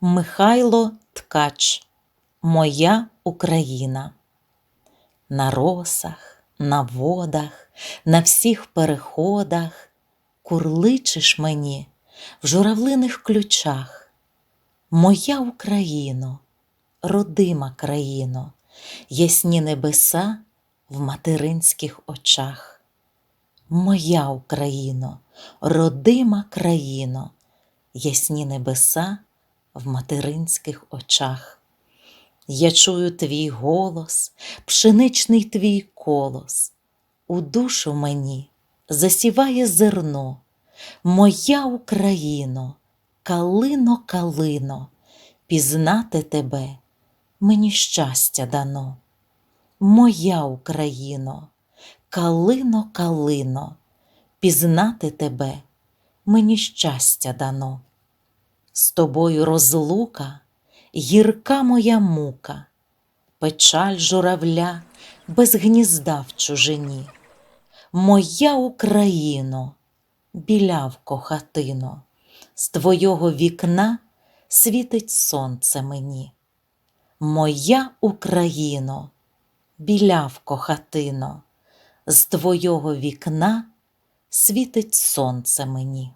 Михайло Ткач Моя Україна. На росах, на водах, на всіх переходах Курличиш мені в журавлиних ключах. Моя Україно, родима країно, ясні небеса в материнських очах. Моя Україно, родима країно, ясні небеса в материнських очах. Я чую твій голос, пшеничний твій колос, у душу мені засіває зерно. Моя Україно, калино, калино, пізнати тебе мені щастя дано. Моя Україно, калино, калино, пізнати тебе мені щастя дано. З тобою розлука, гірка моя мука, печаль журавля без гнізда в чужині. Моя Україно, білявко хатино, з твого вікна світить сонце мені. Моя Україно, білявко хатино, з твого вікна світить сонце мені.